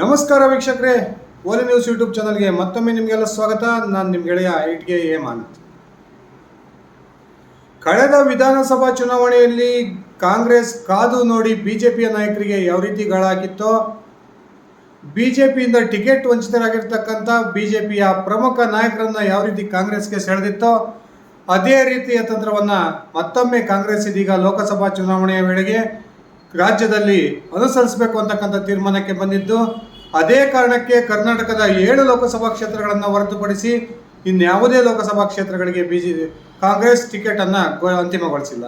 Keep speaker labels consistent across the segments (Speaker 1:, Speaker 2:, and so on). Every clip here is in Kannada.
Speaker 1: ನಮಸ್ಕಾರ ವೀಕ್ಷಕರೇ, ಓಲಿ ನ್ಯೂಸ್ ಯೂಟ್ಯೂಬ್ ಚಾನಲ್ಗೆ ಮತ್ತೊಮ್ಮೆ ನಿಮಗೆಲ್ಲ ಸ್ವಾಗತ. ನಾನು ನಿಮ್ಮ ಗೆಳೆಯ ಐಟ್ಗೆ ಹೇಮಂತ್. ಕಳೆದ ವಿಧಾನಸಭಾ ಚುನಾವಣೆಯಲ್ಲಿ ಕಾಂಗ್ರೆಸ್ ಕಾದು ನೋಡಿ ಬಿಜೆಪಿಯ ನಾಯಕರಿಗೆ ಯಾವ ರೀತಿ ಗಾಳಾಗಿತ್ತೋ ಬಿಜೆಪಿಯಿಂದ ಟಿಕೆಟ್ ವಂಚಿತರಾಗಿರ್ತಕ್ಕಂಥ ಬಿಜೆಪಿಯ ಪ್ರಮುಖ ನಾಯಕರನ್ನ ಯಾವ ರೀತಿ ಕಾಂಗ್ರೆಸ್ಗೆ ಸೆಳೆದಿತ್ತೋ, ಅದೇ ರೀತಿಯ ತಂತ್ರವನ್ನು ಮತ್ತೊಮ್ಮೆ ಕಾಂಗ್ರೆಸ್ ಇದೀಗ ಲೋಕಸಭಾ ಚುನಾವಣೆಯ ವೇಳೆಗೆ ರಾಜ್ಯದಲ್ಲಿ ಅನುಸರಿಸಬೇಕು ಅಂತಕ್ಕಂಥ ತೀರ್ಮಾನಕ್ಕೆ ಬಂದಿದ್ದು, ಅದೇ ಕಾರಣಕ್ಕೆ ಕರ್ನಾಟಕದ ಏಳು ಲೋಕಸಭಾ ಕ್ಷೇತ್ರಗಳನ್ನು ಹೊರತುಪಡಿಸಿ ಇನ್ಯಾವುದೇ ಲೋಕಸಭಾ ಕ್ಷೇತ್ರಗಳಿಗೆ ಬಿಜೆ, ಕಾಂಗ್ರೆಸ್ ಟಿಕೆಟನ್ನು ಅಂತಿಮಗೊಳಿಸಿಲ್ಲ.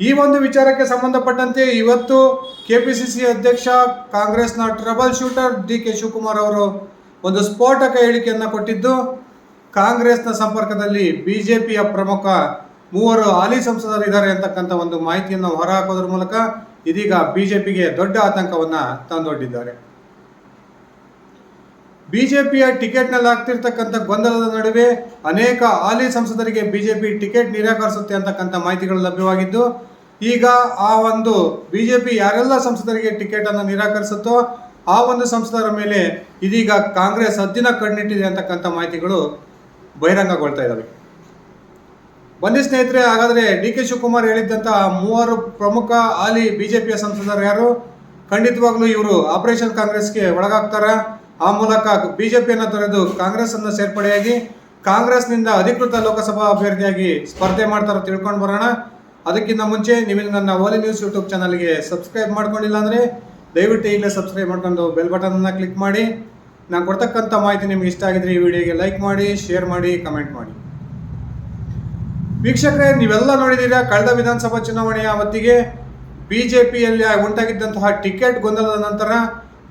Speaker 1: ಈ ಒಂದು ವಿಚಾರಕ್ಕೆ ಸಂಬಂಧಪಟ್ಟಂತೆ ಇವತ್ತು ಕೆಪಿಸಿಸಿ ಅಧ್ಯಕ್ಷ, ಕಾಂಗ್ರೆಸ್ನ trouble shooter D K Shivakumar ಅವರು ಒಂದು ಸ್ಫೋಟಕ ಹೇಳಿಕೆಯನ್ನು ಕೊಟ್ಟಿದ್ದು, ಕಾಂಗ್ರೆಸ್ನ ಸಂಪರ್ಕದಲ್ಲಿ ಬಿಜೆಪಿಯ ಪ್ರಮುಖ ಮೂವರು ಹಾಲಿ ಸಂಸದರಿದ್ದಾರೆ ಅಂತಕ್ಕಂಥ ಒಂದು ಮಾಹಿತಿಯನ್ನು ಹೊರಹಾಕೋದ್ರ ಮೂಲಕ ಇದೀಗ ಬಿಜೆಪಿಗೆ ದೊಡ್ಡ ಆತಂಕವನ್ನು ತಂದೊಡ್ಡಿದ್ದಾರೆ. ಬಿಜೆಪಿಯ ಟಿಕೆಟ್ನಲ್ಲಿ ಆಗ್ತಿರ್ತಕ್ಕಂಥ ಗೊಂದಲದ ನಡುವೆ ಅನೇಕ ಹಾಲಿ ಸಂಸದರಿಗೆ ಬಿಜೆಪಿ ಟಿಕೆಟ್ ನಿರಾಕರಿಸುತ್ತೆ ಅಂತಕ್ಕಂಥ ಮಾಹಿತಿಗಳು ಲಭ್ಯವಾಗಿದ್ದು, ಈಗ ಆ ಒಂದು ಬಿಜೆಪಿ ಯಾರೆಲ್ಲ ಸಂಸದರಿಗೆ ಟಿಕೆಟನ್ನು ನಿರಾಕರಿಸುತ್ತೋ ಆ ಒಂದು ಸಂಸದರ ಮೇಲೆ ಇದೀಗ ಕಾಂಗ್ರೆಸ್ ಹದ್ದಿನ ಕಣ್ಣಿಟ್ಟಿದೆ ಅಂತಕ್ಕಂಥ ಮಾಹಿತಿಗಳು ಬಹಿರಂಗಗೊಳ್ತಾ ಇದ್ದಾವೆ ಬನ್ನಿ ಸ್ನೇಹಿತರೆ, ಹಾಗಾದ್ರೆ ಡಿ ಕೆ ಶಿವಕುಮಾರ್ ಹೇಳಿದ್ದಂಥ ಮೂವರು ಪ್ರಮುಖ ಹಾಲಿ ಬಿಜೆಪಿಯ ಸಂಸದರು ಯಾರು? ಖಂಡಿತವಾಗ್ಲೂ ಇವರು ಆಪರೇಷನ್ ಕಾಂಗ್ರೆಸ್ಗೆ ಒಳಗಾಗ್ತಾರ. ಆ ಮೂಲಕ ಬಿಜೆಪಿಯನ್ನು ತೊರೆದು ಕಾಂಗ್ರೆಸ್ ಅನ್ನು ಸೇರ್ಪಡೆಯಾಗಿ ಕಾಂಗ್ರೆಸ್ನಿಂದ ಅಧಿಕೃತ ಲೋಕಸಭಾ ಅಭ್ಯರ್ಥಿಯಾಗಿ ಸ್ಪರ್ಧೆ ಮಾಡ್ತಾರೋ ತಿಳ್ಕೊಂಡು ಬರೋಣ. ಅದಕ್ಕಿಂತ ಮುಂಚೆ ನೀವು ನನ್ನ ಓಲಿ ನ್ಯೂಸ್ ಯೂಟ್ಯೂಬ್ ಚಾನಲ್ಗೆ ಸಬ್ಸ್ಕ್ರೈಬ್ ಮಾಡ್ಕೊಂಡಿಲ್ಲ ಅಂದರೆ ದಯವಿಟ್ಟು ಈಗಲೇ ಸಬ್ಸ್ಕ್ರೈಬ್ ಮಾಡ್ಕೊಂಡು ಬೆಲ್ ಬಟನನ್ನು ಕ್ಲಿಕ್ ಮಾಡಿ. ನಾನು ಕೊಡ್ತಕ್ಕಂಥ ಮಾಹಿತಿ ನಿಮ್ಗೆ ಇಷ್ಟ ಆಗಿದ್ರೆ ಈ ವಿಡಿಯೋಗೆ ಲೈಕ್ ಮಾಡಿ, ಶೇರ್ ಮಾಡಿ, ಕಮೆಂಟ್ ಮಾಡಿ. ವೀಕ್ಷಕರೇ, ನೀವೆಲ್ಲ ನೋಡಿದ್ದೀರಾ, ಕಳೆದ ವಿಧಾನಸಭಾ ಚುನಾವಣೆಯ ಹೊತ್ತಿಗೆ ಪಿಯಲ್ಲಿ ಉಂಟಾಗಿದ್ದಂತಹ ಟಿಕೆಟ್ ಗೊಂದಲದ ನಂತರ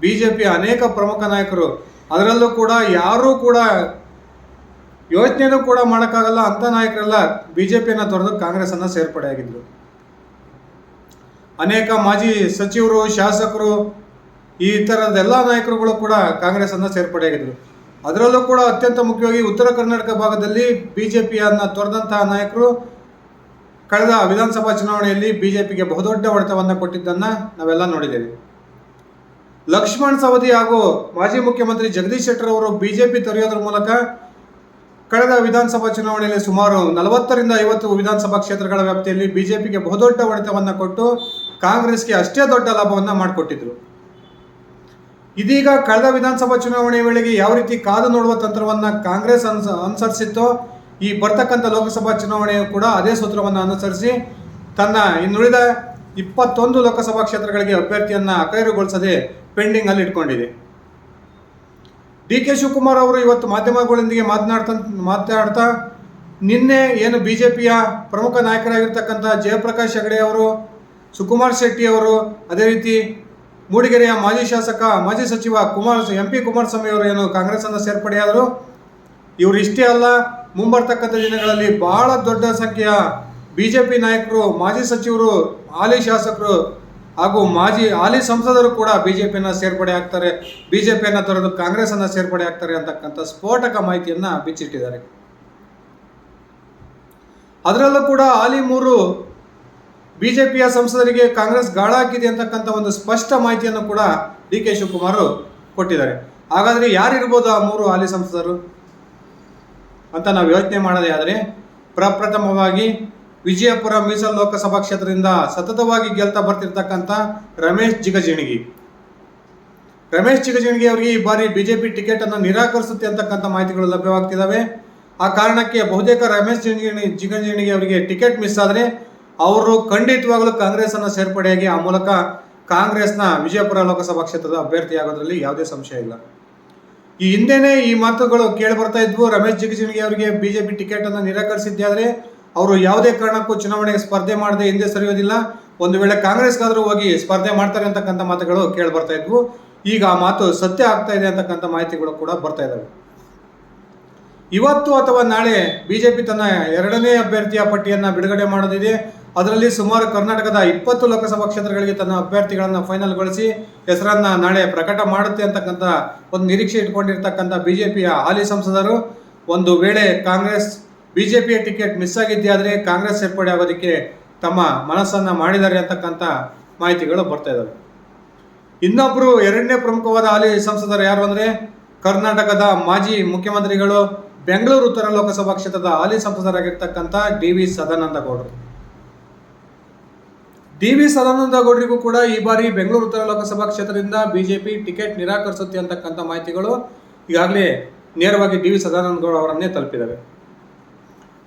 Speaker 1: ಬಿಜೆಪಿ ಅನೇಕ ಪ್ರಮುಖ ನಾಯಕರು, ಅದರಲ್ಲೂ ಕೂಡ ಯಾರೂ ಕೂಡ ಯೋಚನೆನೂ ಕೂಡ ಮಾಡೋಕ್ಕಾಗಲ್ಲ ಅಂಥ ನಾಯಕರೆಲ್ಲ ಬಿಜೆಪಿಯನ್ನು ತೊರೆದು ಕಾಂಗ್ರೆಸ್ಸನ್ನು ಸೇರ್ಪಡೆಯಾಗಿದ್ದರು ಅನೇಕ ಮಾಜಿ ಸಚಿವರು, ಶಾಸಕರು, ಈ ಥರದ ಎಲ್ಲ ನಾಯಕರುಗಳು ಕೂಡ ಕಾಂಗ್ರೆಸ್ಸನ್ನು ಸೇರ್ಪಡೆಯಾಗಿದ್ದರು ಅದರಲ್ಲೂ ಕೂಡ ಅತ್ಯಂತ ಮುಖ್ಯವಾಗಿ ಉತ್ತರ ಕರ್ನಾಟಕ ಭಾಗದಲ್ಲಿ ಬಿಜೆಪಿಯನ್ನು ತೊರೆದಂತಹ ನಾಯಕರು ಕಳೆದ ವಿಧಾನಸಭಾ ಚುನಾವಣೆಯಲ್ಲಿ ಬಿಜೆಪಿಗೆ ಬಹುದೊಡ್ಡ ಹೊಡೆತವನ್ನು ಕೊಟ್ಟಿದ್ದನ್ನು ನಾವೆಲ್ಲ ನೋಡಿದ್ದೇವೆ. ಲಕ್ಷ್ಮಣ್ ಸವದಿ ಹಾಗೂ ಮಾಜಿ ಮುಖ್ಯಮಂತ್ರಿ ಜಗದೀಶ್ ಶೆಟ್ಟರ್ ಅವರು ಬಿಜೆಪಿ ತೊರೆಯೋದ್ರ ಮೂಲಕ ಕಳೆದ ವಿಧಾನಸಭಾ ಚುನಾವಣೆಯಲ್ಲಿ ಸುಮಾರು ನಲವತ್ತರಿಂದ ಐವತ್ತು ವಿಧಾನಸಭಾ ಕ್ಷೇತ್ರಗಳ ವ್ಯಾಪ್ತಿಯಲ್ಲಿ ಬಿಜೆಪಿಗೆ ಬಹುದೊಡ್ಡ ಹೊಡೆತವನ್ನು ಕೊಟ್ಟು ಕಾಂಗ್ರೆಸ್ಗೆ ಅಷ್ಟೇ ದೊಡ್ಡ ಲಾಭವನ್ನು ಮಾಡಿಕೊಟ್ಟಿದ್ರು. ಇದೀಗ ಕಳೆದ ವಿಧಾನಸಭಾ ಚುನಾವಣೆ ವೇಳೆಗೆ ಯಾವ ರೀತಿ ಕಾದು ನೋಡುವ ತಂತ್ರವನ್ನು ಕಾಂಗ್ರೆಸ್ ಅನ್ಸ, ಅನುಸರಿಸಿತ್ತೋ, ಈ ಬರ್ತಕ್ಕಂಥ ಲೋಕಸಭಾ ಚುನಾವಣೆಯು ಕೂಡ ಅದೇ ಸೂತ್ರವನ್ನು ಅನುಸರಿಸಿ ತನ್ನ ಇನ್ನುಳಿದ ಇಪ್ಪತ್ತೊಂದು ಲೋಕಸಭಾ ಕ್ಷೇತ್ರಗಳಿಗೆ ಅಭ್ಯರ್ಥಿಯನ್ನು ಅಖೈರುಗೊಳಿಸದೆ ಪೆಂಡಿಂಗ್ ಅಲ್ಲಿ ಇಟ್ಕೊಂಡಿದೆ. ಡಿ ಕೆ ಶಿವಕುಮಾರ್ ಅವರು ಇವತ್ತು ಮಾಧ್ಯಮಗಳೊಂದಿಗೆ ಮಾತನಾಡ್ತಾ ಮಾತನಾಡ್ತಾ ನಿನ್ನೆ ಏನು ಬಿ ಜೆ ಪಿಯ ಪ್ರಮುಖ ನಾಯಕರಾಗಿರ್ತಕ್ಕಂಥ ಜಯಪ್ರಕಾಶ್ ಹೆಗಡೆ ಅವರು, ಸುಕುಮಾರ್ ಶೆಟ್ಟಿ ಅವರು, ಅದೇ ರೀತಿ ಮೂಡಿಗೆರೆಯ ಮಾಜಿ ಶಾಸಕ, ಮಾಜಿ ಸಚಿವ ಕುಮಾರ್, ಎಂ ಪಿ ಕುಮಾರಸ್ವಾಮಿ ಅವರು ಏನು ಕಾಂಗ್ರೆಸ್ಸನ್ನು ಸೇರ್ಪಡೆಯಾದರು? ಇವರು ಇಷ್ಟೇ ಅಲ್ಲ, ಮುಂಬರ್ತಕ್ಕಂಥ ದಿನಗಳಲ್ಲಿ ಬಹಳ ದೊಡ್ಡ ಸಂಖ್ಯೆಯ ಬಿ ಜೆ ಪಿ ನಾಯಕರು, ಮಾಜಿ ಸಚಿವರು, ಹಾಲಿ ಶಾಸಕರು ಹಾಗೂ ಮಾಜಿ ಹಾಲಿ ಸಂಸದರು ಕೂಡ ಬಿ ಜೆ ಪಿಯನ್ನು ಸೇರ್ಪಡೆ ಆಗ್ತಾರೆ. ಬಿ ಜೆ ಪಿಯನ್ನು ತೊರೆದು ಕಾಂಗ್ರೆಸ್ಸನ್ನು ಸೇರ್ಪಡೆ ಆಗ್ತಾರೆ ಅಂತಕ್ಕಂಥ ಸ್ಫೋಟಕ ಮಾಹಿತಿಯನ್ನು ಬಿಚ್ಚಿಟ್ಟಿದ್ದಾರೆ. ಅದರಲ್ಲೂ ಕೂಡ ಹಾಲಿ ಮೂರು ಬಿ ಜೆ ಪಿಯ ಸಂಸದರಿಗೆ ಕಾಂಗ್ರೆಸ್ ಗಾಳ ಹಾಕಿದೆ ಅಂತಕ್ಕಂಥ ಒಂದು ಸ್ಪಷ್ಟ ಮಾಹಿತಿಯನ್ನು ಕೂಡ ಡಿ ಕೆ ಶಿವಕುಮಾರ್ ಕೊಟ್ಟಿದ್ದಾರೆ. ಹಾಗಾದರೆ ಯಾರಿರ್ಬೋದು ಆ ಮೂರು ಹಾಲಿ ಸಂಸದರು? ಅಂತ ನಾವು ಯೋಚನೆ ಮಾಡದೇ ಆದರೆ ಪ್ರಪ್ರಥಮವಾಗಿ ವಿಜಯಪುರ ಮೀಸಲು ಲೋಕಸಭಾ ಕ್ಷೇತ್ರದಿಂದ ಸತತವಾಗಿ ಗೆಲ್ತಾ ಬರ್ತಿರ್ತಕ್ಕಂಥ ರಮೇಶ್ ಜಿಗಜಿಣಗಿ. ರಮೇಶ್ ಜಿಗಜಿಣಗಿ ಅವರಿಗೆ ಈ ಬಾರಿ ಬಿಜೆಪಿ ಟಿಕೆಟ್ ಅನ್ನು ನಿರಾಕರಿಸುತ್ತೆ ಅಂತಕ್ಕಂಥ ಮಾಹಿತಿಗಳು ಲಭ್ಯವಾಗ್ತಿದ್ದಾವೆ. ಆ ಕಾರಣಕ್ಕೆ ಬಹುತೇಕ ರಮೇಶ್ ಜಿಗಜಿಣಗಿ ಜಿಗಜಿಣಗಿ ಅವರಿಗೆ ಟಿಕೆಟ್ ಮಿಸ್ ಆದರೆ ಅವರು ಖಂಡಿತವಾಗಲೂ ಕಾಂಗ್ರೆಸ್ ಅನ್ನು ಸೇರ್ಪಡೆಯಾಗಿ, ಆ ಮೂಲಕ ಕಾಂಗ್ರೆಸ್ನ ವಿಜಯಪುರ ಲೋಕಸಭಾ ಕ್ಷೇತ್ರದ ಅಭ್ಯರ್ಥಿಯಾಗೋದ್ರಲ್ಲಿ ಯಾವುದೇ ಸಂಶಯ ಇಲ್ಲ. ಈ ಹಿಂದೆನೇ ಈ ಮಾತುಗಳು ಕೇಳಿ ಬರ್ತಾ ಇದ್ವು. ರಮೇಶ್ ಜಿಗಜಿಣಗಿ ಅವರಿಗೆ ಬಿಜೆಪಿ ಟಿಕೆಟ್ ಅನ್ನು ನಿರಾಕರಿಸಿದ್ದಾದ್ರೆ ಅವರು ಯಾವುದೇ ಕಾರಣಕ್ಕೂ ಚುನಾವಣೆಗೆ ಸ್ಪರ್ಧೆ ಮಾಡದೆ ಹಿಂದೆ ಸರಿಯೋದಿಲ್ಲ. ಒಂದು ವೇಳೆ ಕಾಂಗ್ರೆಸ್ಗಾದರೂ ಹೋಗಿ ಸ್ಪರ್ಧೆ ಮಾಡ್ತಾರೆ ಅಂತಕ್ಕಂಥ ಮಾತುಗಳು ಕೇಳಿ ಬರ್ತಾ ಇದ್ವು. ಈಗ ಆ ಮಾತು ಸತ್ಯ ಆಗ್ತಾ ಇದೆ ಅಂತಕ್ಕಂಥ ಮಾಹಿತಿಗಳು ಕೂಡ ಬರ್ತಾ ಇದ್ದಾವೆ ಇವತ್ತು ಅಥವಾ ನಾಳೆ ಬಿಜೆಪಿ ತನ್ನ ಎರಡನೇ ಅಭ್ಯರ್ಥಿಯ ಪಟ್ಟಿಯನ್ನು ಬಿಡುಗಡೆ ಮಾಡೋದಿದೆ. ಅದರಲ್ಲಿ ಸುಮಾರು ಕರ್ನಾಟಕದ ಇಪ್ಪತ್ತು ಲೋಕಸಭಾ ಕ್ಷೇತ್ರಗಳಿಗೆ ತನ್ನ ಅಭ್ಯರ್ಥಿಗಳನ್ನು ಫೈನಲ್ಗೊಳಿಸಿ ಹೆಸರನ್ನ ನಾಳೆ ಪ್ರಕಟ ಮಾಡುತ್ತೆ ಅಂತಕ್ಕಂಥ ಒಂದು ನಿರೀಕ್ಷೆ ಇಟ್ಕೊಂಡಿರ್ತಕ್ಕಂಥ ಬಿಜೆಪಿಯ ಹಾಲಿ ಸಂಸದರು. ಒಂದು ವೇಳೆ ಕಾಂಗ್ರೆಸ್, ಬಿಜೆಪಿಯ ಟಿಕೆಟ್ ಮಿಸ್ ಆಗಿದ್ದೇ ಕಾಂಗ್ರೆಸ್ ಸೇರ್ಪಡೆ ಆಗೋದಕ್ಕೆ ತಮ್ಮ ಮನಸ್ಸನ್ನು ಮಾಡಿದ್ದಾರೆ ಅಂತಕ್ಕಂಥ ಮಾಹಿತಿಗಳು ಬರ್ತಾ ಇದ್ದಾವೆ ಇನ್ನೊಬ್ಬರು ಎರಡನೇ ಪ್ರಮುಖವಾದ ಹಾಲಿ ಸಂಸದರು ಯಾರು ಅಂದರೆ ಕರ್ನಾಟಕದ ಮಾಜಿ ಮುಖ್ಯಮಂತ್ರಿಗಳು ಬೆಂಗಳೂರು ಉತ್ತರ ಲೋಕಸಭಾ ಕ್ಷೇತ್ರದ ಹಾಲಿ ಸಂಸದರಾಗಿರ್ತಕ್ಕಂಥ ಡಿ ವಿ ಸದಾನಂದ ಗೌಡರು ಡಿ ವಿ ಸದಾನಂದ ಗೌಡರಿಗೂ ಕೂಡ ಈ ಬಾರಿ ಬೆಂಗಳೂರು ಉತ್ತರ ಲೋಕಸಭಾ ಕ್ಷೇತ್ರದಿಂದ ಬಿಜೆಪಿ ಟಿಕೆಟ್ ನಿರಾಕರಿಸುತ್ತೆ ಅಂತಕ್ಕಂಥ ಮಾಹಿತಿಗಳು ಈಗಾಗಲೇ ನೇರವಾಗಿ ಡಿ ವಿ ಸದಾನಂದ ಗೌಡ ಅವರನ್ನೇ ತಲುಪಿದವೆ.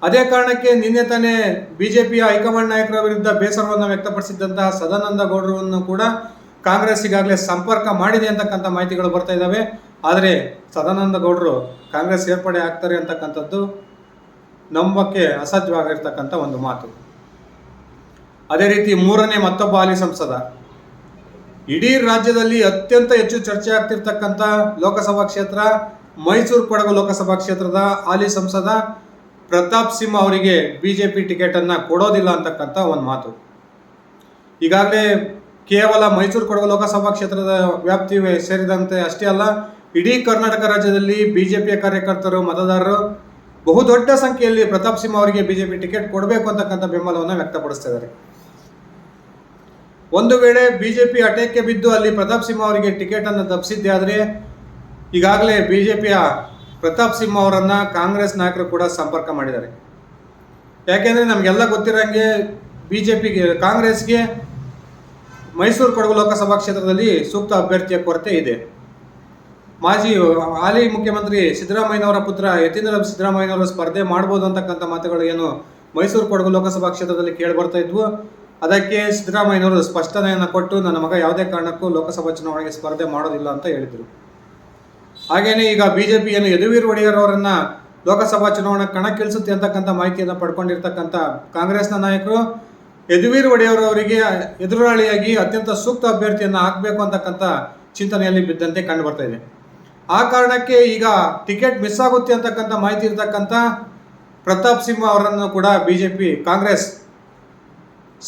Speaker 1: ಅದೇ ಕಾರಣಕ್ಕೆ ನಿನ್ನೆ ತಾನೇ ಬಿಜೆಪಿಯ ಹೈಕಮಾಂಡ್ ನಾಯಕರ ವಿರುದ್ಧ ಬೇಸರವನ್ನು ವ್ಯಕ್ತಪಡಿಸಿದ್ದಂತಹ ಸದಾನಂದ ಗೌಡರನ್ನು ಕೂಡ ಕಾಂಗ್ರೆಸ್ ಈಗಾಗಲೇ ಸಂಪರ್ಕ ಮಾಡಿದೆ ಅಂತಕ್ಕಂಥ ಮಾಹಿತಿಗಳು ಬರ್ತಾ ಇದ್ದಾವೆ ಆದರೆ ಸದಾನಂದ ಗೌಡರು ಕಾಂಗ್ರೆಸ್ ಸೇರ್ಪಡೆ ಆಗ್ತಾರೆ ಅಂತಕ್ಕಂಥದ್ದು ನಂಬಕ್ಕೆ ಅಸಾಧ್ಯವಾಗಿರ್ತಕ್ಕಂಥ ಒಂದು ಮಾತು. ಅದೇ ರೀತಿ ಮೂರನೇ ಮತ್ತೊಬ್ಬ ಹಾಲಿ ಸಂಸದ. ಇಡೀ ರಾಜ್ಯದಲ್ಲಿ ಅತ್ಯಂತ ಹೆಚ್ಚು ಚರ್ಚೆ ಆಗ್ತಿರ್ತಕ್ಕಂಥ ಲೋಕಸಭಾ ಕ್ಷೇತ್ರ, ಮೈಸೂರು ಕೊಡಗು ಲೋಕಸಭಾ ಕ್ಷೇತ್ರದ ಹಾಲಿ ಸಂಸದ ಪ್ರತಾಪ್ ಸಿಂಹ ಅವರಿಗೆ ಬಿಜೆಪಿ ಟಿಕೆಟ್ ಟಿಕೆಟನ್ನು ಕೊಡೋದಿಲ್ಲ ಅಂತಕ್ಕಂಥ ಒಂದು ಮಾತು. ಈಗಾಗಲೇ ಕೇವಲ ಮೈಸೂರು ಕೊಡಗು ಲೋಕಸಭಾ ಕ್ಷೇತ್ರದ ವ್ಯಾಪ್ತಿ ಸೇರಿದಂತೆ ಅಷ್ಟೇ ಅಲ್ಲ, ಇಡೀ ಕರ್ನಾಟಕ ರಾಜ್ಯದಲ್ಲಿ ಬಿಜೆಪಿಯ ಕಾರ್ಯಕರ್ತರು, ಮತದಾರರು ಬಹುದೊಡ್ಡ ಸಂಖ್ಯೆಯಲ್ಲಿ ಪ್ರತಾಪ್ ಸಿಂಹ ಅವರಿಗೆ ಬಿಜೆಪಿ ಟಿಕೆಟ್ ಕೊಡಬೇಕು ಅಂತಕ್ಕಂಥ ಬೆಂಬಲವನ್ನು ವ್ಯಕ್ತಪಡಿಸ್ತಾ ಇದ್ದಾರೆ. ಒಂದು ವೇಳೆ ಬಿಜೆಪಿ ಅಟೆಕ್ಕೆ ಬಿದ್ದು ಅಲ್ಲಿ ಪ್ರತಾಪ್ ಸಿಂಹ ಅವರಿಗೆ ಟಿಕೆಟ್ ಅನ್ನು ತಪ್ಪಿಸಿದ್ದೆ ಆದರೆ ಈಗಾಗಲೇ ಬಿಜೆಪಿಯ ಪ್ರತಾಪ್ ಸಿಂಹ ಅವರನ್ನು ಕಾಂಗ್ರೆಸ್ ನಾಯಕರು ಕೂಡ ಸಂಪರ್ಕ ಮಾಡಿದ್ದಾರೆ. ಯಾಕೆಂದರೆ ನಮಗೆಲ್ಲ ಗೊತ್ತಿರೋಂಗೆ ಬಿಜೆಪಿಗೆ, ಕಾಂಗ್ರೆಸ್ಗೆ ಮೈಸೂರು ಕೊಡಗು ಲೋಕಸಭಾ ಕ್ಷೇತ್ರದಲ್ಲಿ ಸೂಕ್ತ ಅಭ್ಯರ್ಥಿಯ ಕೊರತೆ ಇದೆ. ಮಾಜಿ ಹಾಲಿ ಮುಖ್ಯಮಂತ್ರಿ ಸಿದ್ದರಾಮಯ್ಯನವರ ಪುತ್ರ ಯತೀಂದ್ರ ಸಿದ್ದರಾಮಯ್ಯನವರು ಸ್ಪರ್ಧೆ ಮಾಡ್ಬೋದು ಅಂತಕ್ಕಂಥ ಮಾತುಗಳು ಏನು ಮೈಸೂರು ಕೊಡಗು ಲೋಕಸಭಾ ಕ್ಷೇತ್ರದಲ್ಲಿ ಕೇಳಿಬರ್ತಾ ಇದ್ವು. ಅದಕ್ಕೆ ಸಿದ್ದರಾಮಯ್ಯನವರು ಸ್ಪಷ್ಟನೆಯನ್ನು ಕೊಟ್ಟು, ನನ್ನ ಮಗ ಯಾವುದೇ ಕಾರಣಕ್ಕೂ ಲೋಕಸಭಾ ಚುನಾವಣೆಗೆ ಸ್ಪರ್ಧೆ ಮಾಡೋದಿಲ್ಲ ಅಂತ ಹೇಳಿದರು. ಹಾಗೆಯೇ ಈಗ ಬಿ ಜೆ ಪಿಯನ್ನು ಯದುವೀರ್ ಒಡೆಯರ್ ಅವರನ್ನ ಲೋಕಸಭಾ ಚುನಾವಣೆ ಕಣಕ್ಕಿಳಿಸುತ್ತೆ ಅಂತಕ್ಕಂಥ ಮಾಹಿತಿಯನ್ನು ಪಡ್ಕೊಂಡಿರ್ತಕ್ಕಂಥ ಕಾಂಗ್ರೆಸ್ನ ನಾಯಕರು, ಯದುವೀರ್ ಒಡೆಯರ್ ಅವರಿಗೆ ಎದುರಾಳಿಯಾಗಿ ಅತ್ಯಂತ ಸೂಕ್ತ ಅಭ್ಯರ್ಥಿಯನ್ನು ಹಾಕಬೇಕು ಅಂತಕ್ಕಂಥ ಚಿಂತನೆಯಲ್ಲಿ ಬಿದ್ದಂತೆ ಕಂಡು ಬರ್ತಾ ಇದೆ. ಆ ಕಾರಣಕ್ಕೆ ಈಗ ಟಿಕೆಟ್ ಮಿಸ್ ಆಗುತ್ತೆ ಅಂತಕ್ಕಂಥ ಮಾಹಿತಿ ಇರ್ತಕ್ಕಂಥ ಪ್ರತಾಪ್ ಸಿಂಹ ಅವರನ್ನು ಕೂಡ ಬಿಜೆಪಿ ಕಾಂಗ್ರೆಸ್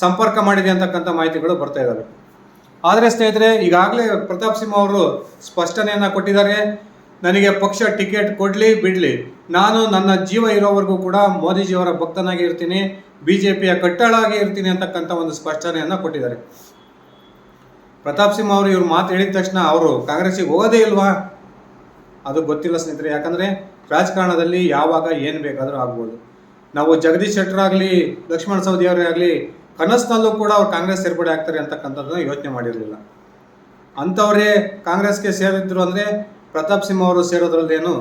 Speaker 1: ಸಂಪರ್ಕ ಮಾಡಿದೆ ಅಂತಕ್ಕಂಥ ಮಾಹಿತಿಗಳು ಬರ್ತಾ ಇದ್ದಾವೆ ಆದರೆ ಸ್ನೇಹಿತರೆ, ಈಗಾಗಲೇ ಪ್ರತಾಪ್ ಸಿಂಹ ಅವರು ಸ್ಪಷ್ಟನೆಯನ್ನು ಕೊಟ್ಟಿದ್ದಾರೆ. ನನಗೆ ಪಕ್ಷ ಟಿಕೆಟ್ ಕೊಡಲಿ, ಬಿಡಲಿ. ನಾನು ನನ್ನ ಜೀವ ಇರೋವರೆಗೂ ಕೂಡ ಮೋದಿಜಿಯವರ ಭಕ್ತನಾಗಿ ಇರ್ತೀನಿ ಬಿ ಜೆ ಪಿಯ ಕಟ್ಟಾಳಾಗಿ ಇರ್ತೀನಿ ಅಂತಕ್ಕಂಥ ಒಂದು ಸ್ಪಷ್ಟನೆಯನ್ನು ಕೊಟ್ಟಿದ್ದಾರೆ. ಪ್ರತಾಪ್ ಸಿಂಹ ಅವರು ಇವ್ರು ಮಾತು ಹೇಳಿದ ತಕ್ಷಣ ಅವರು ಕಾಂಗ್ರೆಸ್ಸಿಗೆ ಹೋಗೋದೇ ಇಲ್ವಾ? ಅದು ಗೊತ್ತಿಲ್ಲ ಸ್ನೇಹಿತರೆ, ಯಾಕಂದರೆ ರಾಜಕಾರಣದಲ್ಲಿ ಯಾವಾಗ ಏನು ಬೇಕಾದರೂ ಆಗ್ಬೋದು. ನಾವು ಜಗದೀಶ್ ಶೆಟ್ಟರ್ ಆಗಲಿ, ಲಕ್ಷ್ಮಣ ಸವದಿ ಅವರೇ ಆಗಲಿ ಕನಸಿನಲ್ಲೂ ಕೂಡ ಅವ್ರು ಕಾಂಗ್ರೆಸ್ ಸೇರ್ಪಡೆ ಆಗ್ತಾರೆ ಅಂತಕ್ಕಂಥದ್ದನ್ನ ಯೋಚನೆ ಮಾಡಿರಲಿಲ್ಲ. ಅಂಥವರೇ ಕಾಂಗ್ರೆಸ್ಗೆ ಸೇರಿದ್ರು ಅಂದರೆ ಪ್ರತಾಪ್ ಸಿಂಹ ಅವರು ಸೇರೋದ್ರಲ್ಲೇನು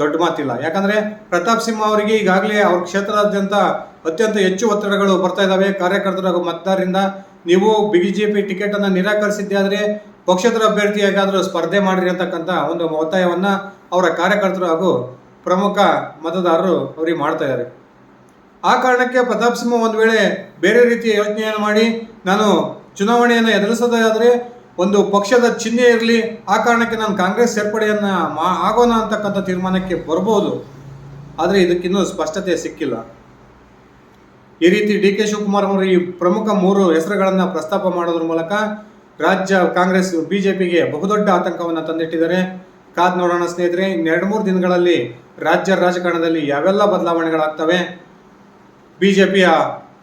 Speaker 1: ದೊಡ್ಡ ಮಾತಿಲ್ಲ. ಯಾಕಂದ್ರೆ ಪ್ರತಾಪ್ ಸಿಂಹ ಅವರಿಗೆ ಈಗಾಗಲೇ ಅವ್ರ ಕ್ಷೇತ್ರದಾದ್ಯಂತ ಅತ್ಯಂತ ಹೆಚ್ಚು ಒತ್ತಡಗಳು ಬರ್ತಾ ಇದ್ದಾವೆ ಕಾರ್ಯಕರ್ತರ ಹಾಗೂ ಮತದಾರರಿಂದ ನೀವು ಬಿಜೆಪಿ ಟಿಕೆಟ್ ಟಿಕೆಟನ್ನು ನಿರಾಕರಿಸಿದ್ದೆ ಆದರೆ ಪಕ್ಷೇತರ ಅಭ್ಯರ್ಥಿ ಹೇಗಾದರೂ ಸ್ಪರ್ಧೆ ಮಾಡಿರಿ ಅಂತಕ್ಕಂಥ ಒಂದು ಒತ್ತಾಯವನ್ನ ಅವರ ಕಾರ್ಯಕರ್ತರು ಹಾಗೂ ಪ್ರಮುಖ ಮತದಾರರು ಅವರಿಗೆ ಮಾಡ್ತಾ ಇದ್ದಾರೆ ಆ ಕಾರಣಕ್ಕೆ ಪ್ರತಾಪ್ ಸಿಂಹ ಒಂದು ವೇಳೆ ಬೇರೆ ರೀತಿಯ ಯೋಚನೆಯನ್ನು ಮಾಡಿ, ನಾನು ಚುನಾವಣೆಯನ್ನು ಎದುರಿಸೋದಾದರೆ ಒಂದು ಪಕ್ಷದ ಚಿಹ್ನೆ ಇರಲಿ, ಆ ಕಾರಣಕ್ಕೆ ನಾನು ಕಾಂಗ್ರೆಸ್ ಸೇರ್ಪಡೆಯನ್ನು ಮಾ, ಆಗೋಣ ಅಂತಕ್ಕಂಥ ತೀರ್ಮಾನಕ್ಕೆ ಬರ್ಬೋದು. ಆದರೆ ಇದಕ್ಕಿನ್ನೂ ಸ್ಪಷ್ಟತೆ ಸಿಕ್ಕಿಲ್ಲ. ಈ ರೀತಿ ಡಿ ಕೆ ಶಿವಕುಮಾರ್ ಅವರು ಈ ಪ್ರಮುಖ ಮೂರು ಹೆಸರುಗಳನ್ನು ಪ್ರಸ್ತಾಪ ಮಾಡೋದ್ರ ಮೂಲಕ ರಾಜ್ಯ ಕಾಂಗ್ರೆಸ್ ಪಿಗೆ ಬಹುದೊಡ್ಡ ಆತಂಕವನ್ನು ತಂದಿಟ್ಟಿದ್ದಾರೆ. ಕಾದ್ ನೋಡೋಣ ಸ್ನೇಹಿತರೆ ಇನ್ನೆರಡು ಮೂರು ದಿನಗಳಲ್ಲಿ ರಾಜ್ಯ ರಾಜಕಾರಣದಲ್ಲಿ ಯಾವೆಲ್ಲ ಬದಲಾವಣೆಗಳಾಗ್ತವೆ? ಬಿಜೆಪಿಯ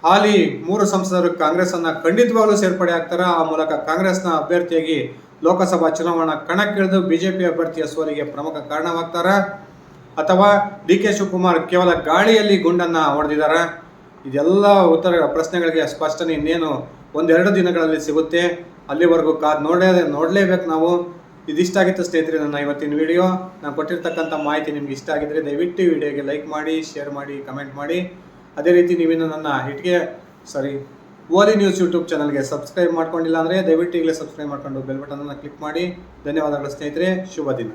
Speaker 1: ಹಾಲಿ ಮೂರು ಸಂಸದರು ಕಾಂಗ್ರೆಸ್ ಅನ್ನ ಖಂಡಿತವಾಗ್ಲೂ ಸೇರ್ಪಡೆ ಆಗ್ತಾರ? ಆ ಮೂಲಕ ಕಾಂಗ್ರೆಸ್ನ ಅಭ್ಯರ್ಥಿಯಾಗಿ ಲೋಕಸಭಾ ಚುನಾವಣಾ ಕಣಕ್ಕಿಳಿದು ಬಿಜೆಪಿ ಅಭ್ಯರ್ಥಿಯ ಸೋಲಿಗೆ ಪ್ರಮುಖ ಕಾರಣವಾಗ್ತಾರೆ? ಅಥವಾ ಡಿ ಕೆ ಶಿವಕುಮಾರ್ ಕೇವಲ ಗಾಳಿಯಲ್ಲಿ ಗುಂಡನ್ನ ಹೊಡೆದಿದ್ದಾರೆ? ಇದೆಲ್ಲ ಉತ್ತರ ಪ್ರಶ್ನೆಗಳಿಗೆ ಸ್ಪಷ್ಟನೆ ಇನ್ನೇನು ಒಂದೆರಡು ದಿನಗಳಲ್ಲಿ ಸಿಗುತ್ತೆ. ಅಲ್ಲಿವರೆಗೂ ಕಾದ್ ನೋಡೇ ನೋಡಲೇಬೇಕು ನಾವು. ಇದಿಷ್ಟಾಗಿತ್ತು ಸ್ನೇಹಿತರೆ ನನ್ನ ಇವತ್ತಿನ ವಿಡಿಯೋ. ನಾನು ಕೊಟ್ಟಿರ್ತಕ್ಕಂಥ ಮಾಹಿತಿ ನಿಮ್ಗೆ ಇಷ್ಟ ಆಗಿದ್ರೆ ದಯವಿಟ್ಟು ವಿಡಿಯೋಗೆ ಲೈಕ್ ಮಾಡಿ, ಶೇರ್ ಮಾಡಿ, ಕಮೆಂಟ್ ಮಾಡಿ. ಅದೇ ರೀತಿ ನೀವಿನ್ನು ನನ್ನ ಹಿಟ್ಗೆ ಸಾರಿ ಓಲಿ ನ್ಯೂಸ್ ಯೂಟ್ಯೂಬ್ ಚಾನಲ್ಗೆ ಸಬ್ಸ್ಕ್ರೈಬ್ ಮಾಡ್ಕೊಂಡಿಲ್ಲ ಅಂದರೆ ದಯವಿಟ್ಟು ಈಗಲೇ ಸಬ್ಸ್ಕ್ರೈಬ್ ಮಾಡ್ಕೊಂಡು ಬೆಲ್ ಬಟನನ್ನು ಕ್ಲಿಕ್ ಮಾಡಿ. ಧನ್ಯವಾದಗಳು ಸ್ನೇಹಿತರೆ, ಶುಭ ದಿನ.